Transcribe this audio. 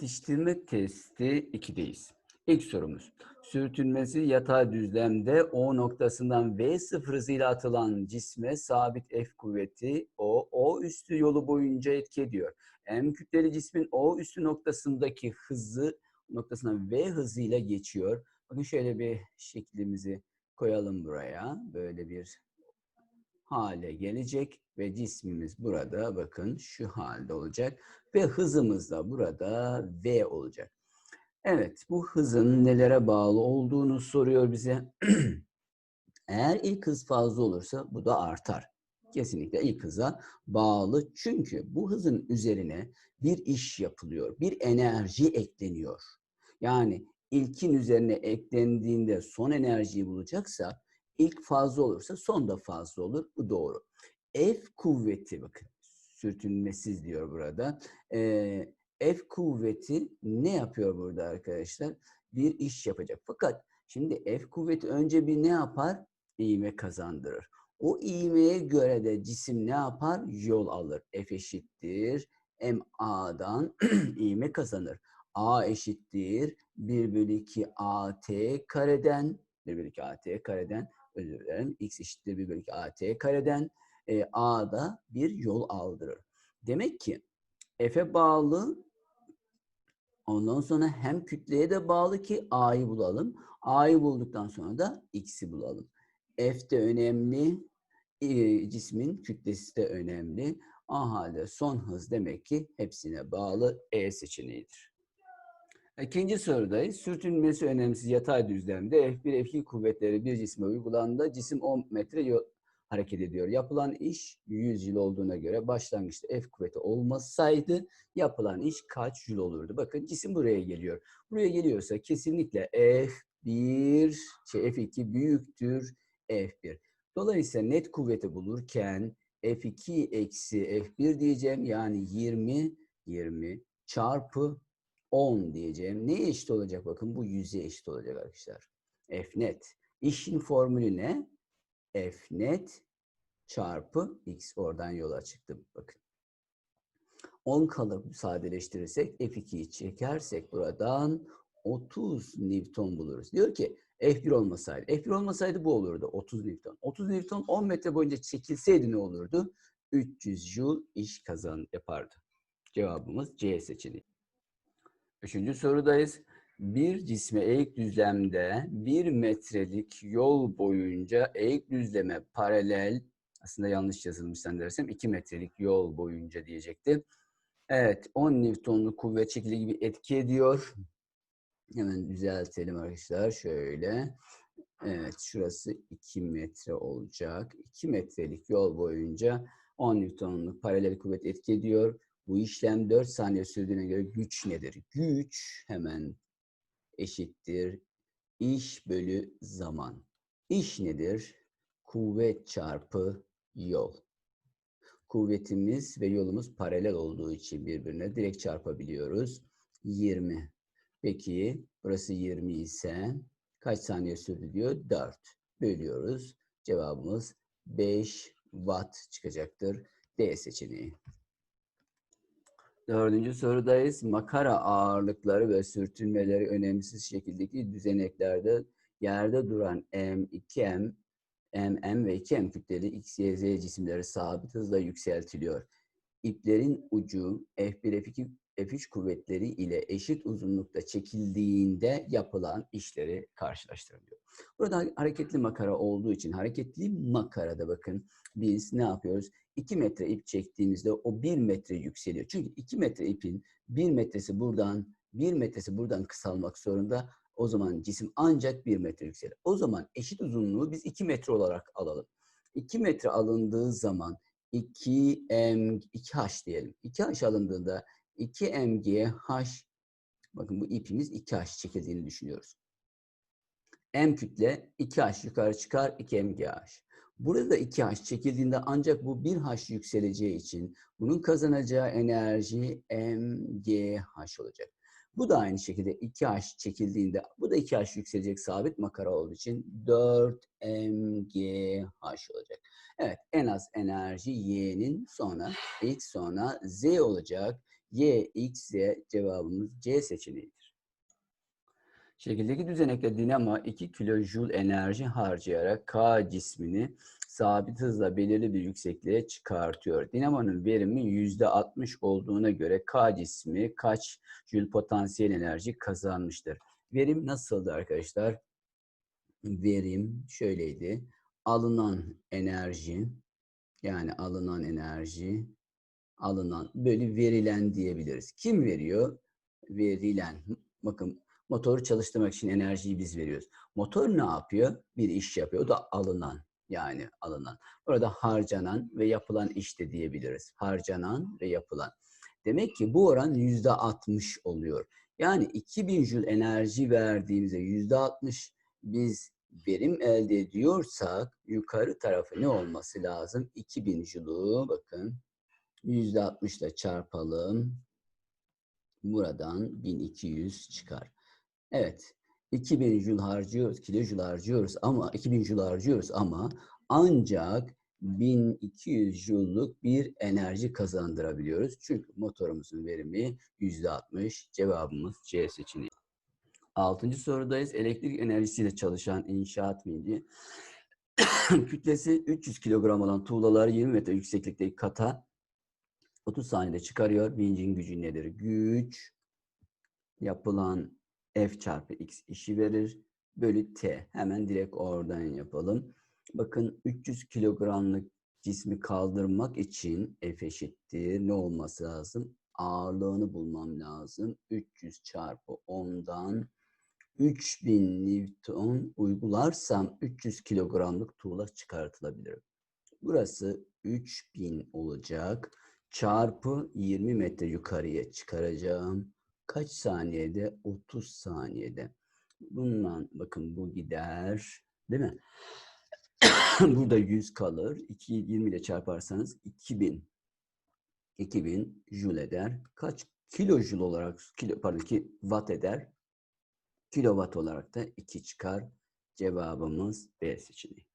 Yetiştirme testi 2'deyiz. İlk sorumuz. Sürtünmesi yatay düzlemde O noktasından V sıfır hızıyla atılan cisme sabit F kuvveti O, O üstü yolu boyunca etki ediyor. M kütleli cismin O üstü noktasındaki hızı noktasına V hızıyla geçiyor. Bakın şöyle bir şeklimizi koyalım buraya. Böyle bir hale gelecek ve cismimiz burada bakın şu halde olacak ve hızımız da burada v olacak. Evet bu hızın nelere bağlı olduğunu soruyor bize. Eğer ilk hız fazla olursa bu da artar. Kesinlikle ilk hıza bağlı çünkü bu hızın üzerine bir iş yapılıyor, bir enerji ekleniyor. Yani ilkin üzerine eklendiğinde son enerjiyi bulacaksa ilk fazla olursa son da fazla olur. Bu doğru. F kuvveti bakın sürtünmesiz diyor burada. Ee, F kuvveti ne yapıyor burada arkadaşlar? Bir iş yapacak. Fakat şimdi F kuvveti önce bir ne yapar? İğme kazandırır. O iğmeye göre de cisim ne yapar? Yol alır. F eşittir. MA'dan iğme kazanır. A eşittir 1 bölü 2 AT kareden 1 bölü 2 AT kareden özür dilerim. X eşittir 1 bölü 2 AT kareden e, A'da bir yol aldırır. Demek ki F'e bağlı ondan sonra hem kütleye de bağlı ki A'yı bulalım. A'yı bulduktan sonra da X'i bulalım. F de önemli. e, cismin kütlesi de önemli. O halde son hız demek ki hepsine bağlı E seçeneğidir. İkinci sorudayız. Sürtünmesi önemsiz yatay düzlemde F1, F2 kuvvetleri bir cisme uygulandığında cisim 10 metre yol hareket ediyor. Yapılan iş 100 yıl olduğuna göre başlangıçta F kuvveti olmasaydı yapılan iş kaç yıl olurdu? Bakın cisim buraya geliyor. Buraya geliyorsa kesinlikle F1, şey F2 büyüktür F1. Dolayısıyla net kuvveti bulurken F2 eksi F1 diyeceğim. Yani 20, 20 çarpı 10 diyeceğim. Neye eşit olacak bakın? Bu 100'e eşit olacak arkadaşlar. F net. İşin formülü ne? F net çarpı X. Oradan yola çıktım. Bakın. 10 kalıp sadeleştirirsek F2'yi çekersek buradan 30 Newton buluruz. Diyor ki F1 olmasaydı. F1 olmasaydı bu olurdu. 30 Newton. 30 Newton 10 metre boyunca çekilseydi ne olurdu? 300 Joule iş kazan yapardı. Cevabımız C seçeneği. Üçüncü sorudayız. Bir cisme eğik düzlemde bir metrelik yol boyunca eğik düzleme paralel, aslında yanlış yazılmış zannedersem 2 metrelik yol boyunca diyecekti. Evet 10 Newton'luk kuvvet şekli gibi etki ediyor. Hemen düzeltelim arkadaşlar şöyle. Evet şurası 2 metre olacak. 2 metrelik yol boyunca 10 Newton'luk paralel kuvvet etki ediyor. Bu işlem 4 saniye sürdüğüne göre güç nedir? Güç hemen eşittir iş bölü zaman. İş nedir? Kuvvet çarpı yol. Kuvvetimiz ve yolumuz paralel olduğu için birbirine direkt çarpabiliyoruz. 20. Peki burası 20 ise kaç saniye sürdü diyor? 4. Bölüyoruz. Cevabımız 5 watt çıkacaktır. D seçeneği. Dördüncü sorudayız. Makara ağırlıkları ve sürtünmeleri önemsiz şekildeki düzeneklerde yerde duran M, 2M, MM ve 2M kütleli X, Y, Z cisimleri sabit hızla yükseltiliyor. İplerin ucu F1, F2, F3 kuvvetleri ile eşit uzunlukta çekildiğinde yapılan işleri karşılaştırılıyor. Burada hareketli makara olduğu için hareketli makarada bakın biz ne yapıyoruz? 2 metre ip çektiğimizde o 1 metre yükseliyor. Çünkü 2 metre ipin 1 metresi buradan 1 metresi buradan kısalmak zorunda. O zaman cisim ancak 1 metre yükselir. O zaman eşit uzunluğu biz 2 metre olarak alalım. 2 metre alındığı zaman 2m 2h diyelim. 2h alındığında 2mgh bakın bu ipimiz 2h çekildiğini düşünüyoruz. M kütle 2h yukarı çıkar 2mgh. Burada 2H çekildiğinde ancak bu 1H yükseleceği için bunun kazanacağı enerji MGH olacak. Bu da aynı şekilde 2H çekildiğinde bu da 2H yükselecek sabit makara olduğu için 4MGH olacak. Evet en az enerji Y'nin sonra X sonra Z olacak. Y, X, Z cevabımız C seçeneğidir. Şekildeki düzenekte dinamo 2 kilojoule enerji harcayarak K cismini sabit hızla belirli bir yüksekliğe çıkartıyor. Dinamonun verimi %60 olduğuna göre K cismi kaç jül potansiyel enerji kazanmıştır? Verim nasıldı arkadaşlar? Verim şöyleydi. Alınan enerji yani alınan enerji alınan böyle verilen diyebiliriz. Kim veriyor? Verilen. Bakın motoru çalıştırmak için enerjiyi biz veriyoruz. Motor ne yapıyor? Bir iş yapıyor. O da alınan. Yani alınan. Burada harcanan ve yapılan iş de diyebiliriz. Harcanan ve yapılan. Demek ki bu oran yüzde 60 oluyor. Yani 2000 jül enerji verdiğimizde yüzde 60 biz verim elde ediyorsak yukarı tarafı ne olması lazım? 2000 jülü bakın 60 ile çarpalım. Buradan 1200 çıkar. Evet. 2000 jül harcıyoruz, kilojül harcıyoruz ama 2000 jül harcıyoruz ama ancak 1200 jüllük bir enerji kazandırabiliyoruz. Çünkü motorumuzun verimi %60. Cevabımız C seçeneği. Altıncı sorudayız. Elektrik enerjisiyle çalışan inşaat vinci. Kütlesi 300 kilogram olan tuğlaları 20 metre yükseklikteki kata 30 saniyede çıkarıyor. Vincin gücü nedir? Güç yapılan F çarpı X işi verir. Bölü T. Hemen direkt oradan yapalım. Bakın 300 kilogramlık cismi kaldırmak için F eşittir. Ne olması lazım? Ağırlığını bulmam lazım. 300 çarpı 10'dan 3000 Newton uygularsam 300 kilogramlık tuğla çıkartılabilir. Burası 3000 olacak. Çarpı 20 metre yukarıya çıkaracağım. Kaç saniyede? 30 saniyede. Bundan bakın bu gider. Değil mi? Burada 100 kalır. 2 20 ile çarparsanız 2000 2000 jül eder. Kaç kilojül olarak kilo pardon ki watt eder? Kilowatt olarak da 2 çıkar. Cevabımız B seçeneği.